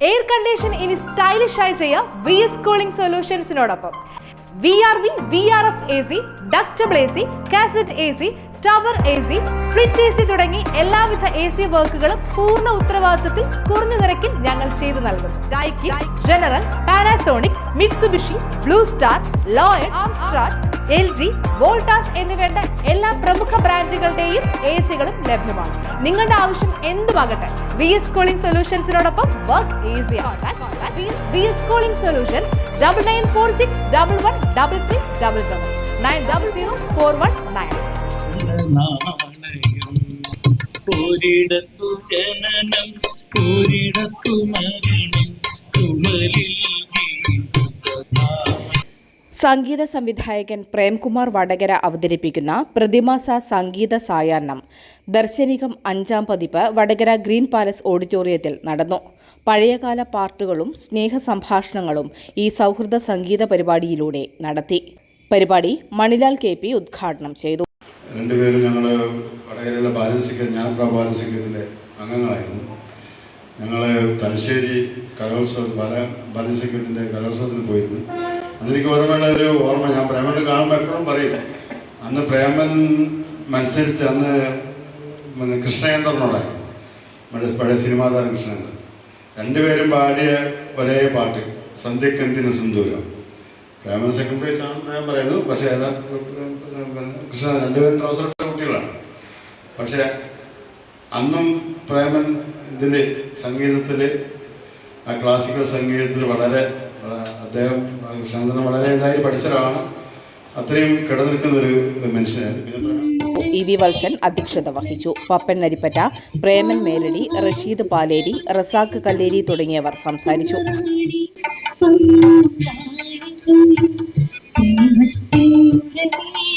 Air condition ഇനി stylish ആയി ചെയ്യാം V S cooling സൊല്യൂഷൻസിനോടൊപ്പം V R V V R F A C ductable A C cassette A C tower A C split A C തുടങ്ങി എല്ലാവിധ A C വർക്കുകളും പൂർണ ഉത്തരവാദിത്തത്തിൽ കുറഞ്ഞ നിരക്കിൽ ഞങ്ങൾ ചെയ്തു നൽകും. General Panasonic Mitsubishi Blue Star Lloyd L G Voltas എന്നിവയുടെ എല്ലാ പ്രമുഖ ബ്രാൻഡുകളുടെയും എ സികളും ലഭ്യമാണ്. നിങ്ങളുടെ ആവശ്യം എന്തുമാകട്ടെ V S cooling സൊല്യൂഷൻസിനോടൊപ്പം work easy solutions double nine four six double one double three double seven nine double zero four one nine ഒരിടത്തു ജനനം ഒരിടത്തു മരണം ജീവിതധാര സംഗീത സംവിധായകൻ പ്രേംകുമാർ വടകര അവതരിപ്പിക്കുന്ന പ്രതിമാസ സംഗീത സായാഹ്നം. ദർശനികം അഞ്ചാം പതിപ്പ് വടകര ഗ്രീൻ പാലസ് ഓഡിറ്റോറിയത്തിൽ നടന്നു. പഴയകാല പാർട്ടുകളും സ്നേഹ സംഭാഷണങ്ങളും ഈ സൗഹൃദ സംഗീത പരിപാടിയിലൂടെ നടത്തി. പരിപാടി മണിലാൽ കെ പി ഉദ്ഘാടനം ചെയ്തു. രണ്ടുപേരും ഞങ്ങൾ വടകരയിലെ ബാലൻസിക്ക ജ്ഞാനപ്ര ബാലൻസിക്കത്തിലെ അംഗങ്ങളായിരുന്നു. ഞങ്ങൾ തലശ്ശേരി കലോത്സവം ബാല ബാലൻസിക്കത്തിന്റെ കലോത്സവത്തിന് പോയിരുന്നു. അതെനിക്ക് ഓർമ്മയുള്ള ഒരു ഓർമ്മ ഞാൻ പ്രേമനെ കാണുമ്പോൾ എപ്പോഴും പറയും അന്ന് പ്രേമൻ മത്സരിച്ച് അന്ന് പിന്നെ കൃഷ്ണകേന്ദ്രനോടായിരുന്നു. നമ്മുടെ പഴയ സിനിമാ താരം കൃഷ്ണകേന്ദ്രൻ. രണ്ടുപേരും പാടിയ ഒരേ പാട്ട് സന്ധ്യക്കെന്തിന് സിന്ദൂരം. പ്രേമൻ സെക്കൻഡ് പ്രൈസ് ആണ് ഞാൻ പറയുന്നത് പക്ഷേ ഏതാ കൃഷ്ണ രണ്ടുപേരും ട്രൗസർ കുട്ടികളാണ്. പക്ഷേ അന്നും പ്രേമൻ ഇതിൽ സംഗീതത്തിൽ ആ ക്ലാസിക്കൽ സംഗീതത്തിൽ വളരെ അദ്ദേഹം കൃഷ്ണചന്ദ്രൻ വളരെ ഇതായി പഠിച്ച ഒരാളാണ്. അത്രയും കിടനിൽക്കുന്ന ഒരു മനുഷ്യനായിരുന്നു ഇ വി വത്സൻ അധ്യക്ഷത വഹിച്ചു. പപ്പൻ നരിപ്പറ്റ പ്രേമൻ മേലടി റഷീദ് പാലേരി റസാഖ് കല്ലേരി തുടങ്ങിയവർ സംസാരിച്ചു.